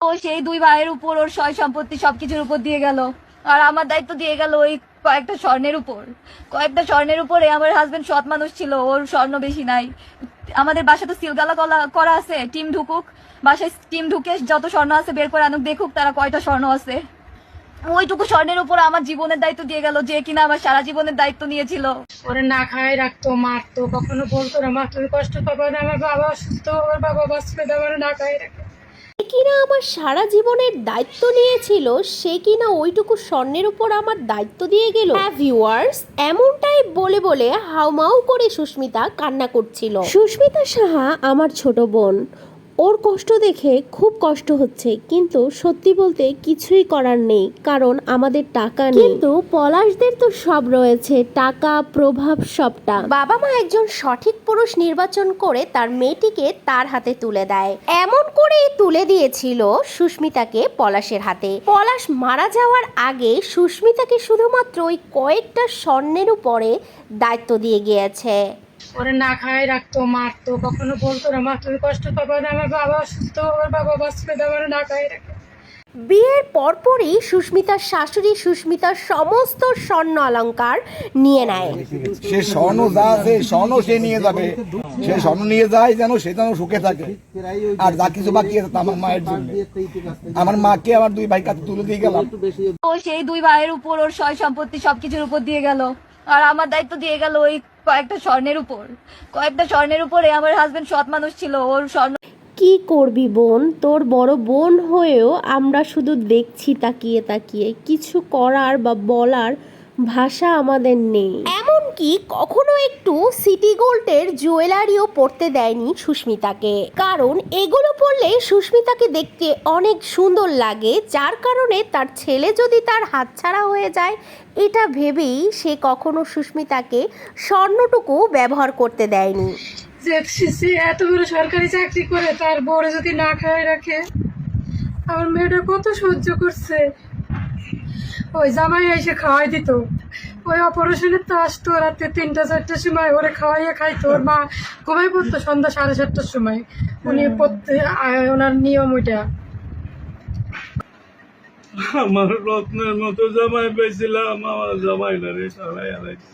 ও সেই দুই ভাইয়ের উপর ওর সয় সম্পত্তি সবকিছুর উপর দিয়ে গেল। আর আমার দায়িত্ব দিয়ে গেল ওই কয়েকটা স্বর্ণের উপর। কয়েকটা স্বর্ণের উপরে আমার হাজবেন্ড সৎ মানুষ ছিল, ওর স্বর্ণ বেশি নাই। আমাদের বাসা তো সিলগালা করা আছে, টিম ঢুকুক। বাসায় টিম ঢুকে যত স্বর্ণ আছে বের করে আনুক, দেখুক তারা কয়টা স্বর্ণ আছে। ওইটুকু স্বর্ণের উপর আমার জীবনের দায়িত্ব দিয়ে গেল, যে কিনা আমার সারা জীবনের দায়িত্ব নিয়েছিল। ওরে না খায়, রাখতো, মারতো, কখনো বলতো না, মা, তুমি কষ্ট পাবে না, আমার বাবা অসুস্থ, আমার বাবা বাঁচবে না না খায়, রাখে। যে কিনা আমার সারা জীবনের দায়িত্ব নিয়েছিল, সে কিনা ওইটুকু স্বর্ণের উপর আমার দায়িত্ব দিয়ে গেল। হ্যাঁ ভিউয়ার্স এমনটাই বলে বলে হাউমাউ করে সুস্মিতা কান্না করছিল। সুস্মিতা সাহা আমার ছোট বোন। ওর কষ্ট দেখে খুব কষ্ট হচ্ছে কিন্তু সত্যি বলতে কিছুই করার নেই কারণ আমাদের টাকা নেই। কিন্তু পলাশদের তো সব রয়েছে টাকা প্রভাব সবটা। বাবা মা একজন সঠিক পুরুষ নির্বাচন করে তার মেয়েটিকে তার হাতে তুলে দেয়। এমন করেই তুলে দিয়েছিল সুস্মিতাকে পলাশের হাতে। পলাশ মারা যাওয়ার আগে সুস্মিতাকে শুধুমাত্র ওই কয়েকটা স্বর্ণের উপরে দায়িত্ব দিয়ে গিয়েছে। ওরে না খায় রাখতো মারতো কখনো বলতো না মা তুমি কষ্ট পাবে না আমার বাবা অসুস্থ আমার বাবা বাঁচবে না আমার না খায় রাখে। বিয়ের পরপরই সুস্মিতার শাশুড়ি সুস্মিতার সমস্ত স্বর্ণ অলংকার নিয়ে নেয়। সে স্বর্ণ যা আছে স্বর্ণ সে নিয়ে যাবে। সে স্বর্ণ নিয়ে যায় যেন সে যেন সুখে থাকে। আর যা কিছু বাকি আছে তা আমার মায়ের জন্য। আমার মাকে আমার দুই ভাই কাছে তুলে দিয়ে গেলাম। ও সেই দুই ভাইয়ের উপর ওর সয় সম্পত্তি সবকিছুর উপর দিয়ে গেল। আর আমার দায়িত্ব দিয়ে গেল ওই কয়েকটা স্বর্ণের উপর। কয়েকটা স্বর্ণের উপরে আমার হাজবেন্ড সৎ মানুষ ছিল ওর স্বর্ণ কি করবি বোন? তোর বড় বোন হয়েও আমরা শুধু দেখছি তাকিয়ে তাকিয়ে। কিছু করার বা বলার ভাষা আমাদের নেই। এমনকি কখনো একটু সিটি গোল্ডের জুয়েলারিও পরতে দেয়নি সুস্মিতাকে। কারণ এগুলো পরলে সুস্মিতাকে দেখতে অনেক সুন্দর লাগে, যার কারণে তার ছেলে যদি তার হাতছাড়া হয়ে যায়, এটা ভেবেই সে কখনো সুস্মিতাকে স্বর্ণটুকু ব্যবহার করতে দেয়নি। সে এত বড় সরকারি চাকরি করে তার বড় যদি না খায় রাখে, আমার মেয়েটা কত সহ্য করছে। ওই জামাই এসে খাওয়াই দিত। ওই অপারেশনের তো আসতো রাতে তিনটা চারটার সময় ওরে খাওয়াইয়ে খাইতো। ওর মা ঘুমাই পড়তো সন্ধ্যা সাড়ে চারটার সময়। উনি পড়তে ওনার নিয়ম ওইটা। আমার রত্নের মতো জামাই পেয়েছিলাম আমার জামাই না রে আলাইছে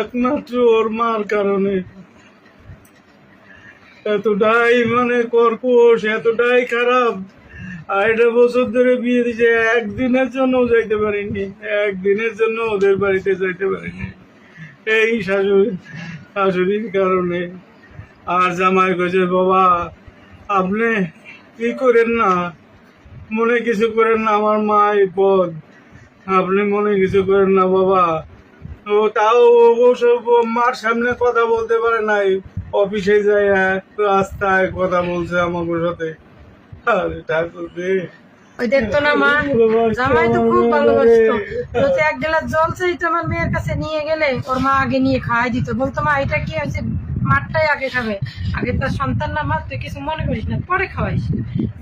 একমাত্র ওর মার কারণে। এতটাই মানে কর্কশ এতটাই খারাপ। আড়াইটা বছর ধরে বিয়ে দিছে, একদিনের জন্য যাইতে পারিনি, একদিনের জন্য ওদের বাড়িতে যাইতে পারিনি। এই শাশুড়ি, শাশুড়ির কারণে। আর জামাই কইছে, বাবা, আপনি কি করেন না? মনে কিছু করেন না, আমার মা এই পদ আপনি মনে কিছু করেন না, বাবা। ও তাও ওসব মার সামনে কথা বলতে পারে নাই। অফিসে যায়, রাস্তায় কথা বলছে আমার সাথে। জামাই আগে বলতো খাবে। আগে তার সন্তান তুই কিছু মনে করিস না, পরে খাওয়াইস।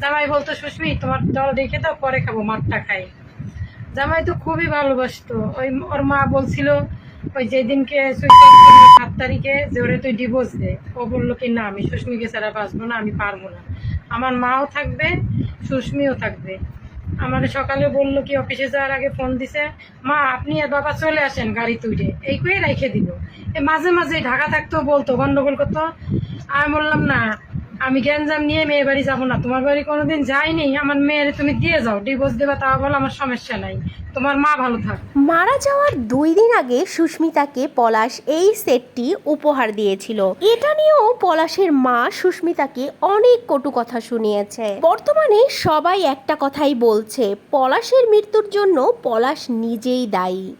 জামাই বলতো, সুস্মি, তোমার জল রেখে দাও, পরে খাব, মাঠটা খাই। জামাই তো খুবই ভালোবাসতো। ওই ওর মা বলছিল ওই যেদিনকে সাত তারিখে যে ওরে তুই ডিভোর্স দে। ও বলল কি, না, আমি সুস্মিকে ছাড়া বাঁচবো না, আমি পারব না। আমার মাও থাকবে, সুস্মিও থাকবে। আমার সকালে বলল কি, অফিসে যাওয়ার আগে ফোন দিছে, মা, আপনি আর বাবা চলে আসেন গাড়ি তুলে এই করে রেখে দিল। এ মাঝে মাঝে ঢাকা থাকতো, বলতো, গন্ডগোল করতো। আমি বললাম, না আমি গ্যাঞ্জাম নিয়ে মেয়ের বাড়ি যাব না। তোমার বাড়ি কোনোদিন যাইনি আমার মেয়ের তুমি দিয়ে যাও। ডিভোর্স দেবা তা বলো, আমার সমস্যা নাই। তোমার মা ভালো থাক। মারা যাওয়ার দুই দিন আগে সুস্মিতাকে পলাশ এই সেটটি উপহার দিয়েছিল। এটা নিয়েও পলাশের মা সুস্মিতাকে অনেক কটু কথা শুনিয়েছে। বর্তমানে সবাই একটা কথাই বলছে, পলাশের মৃত্যুর জন্য পলাশ নিজেই দায়ী।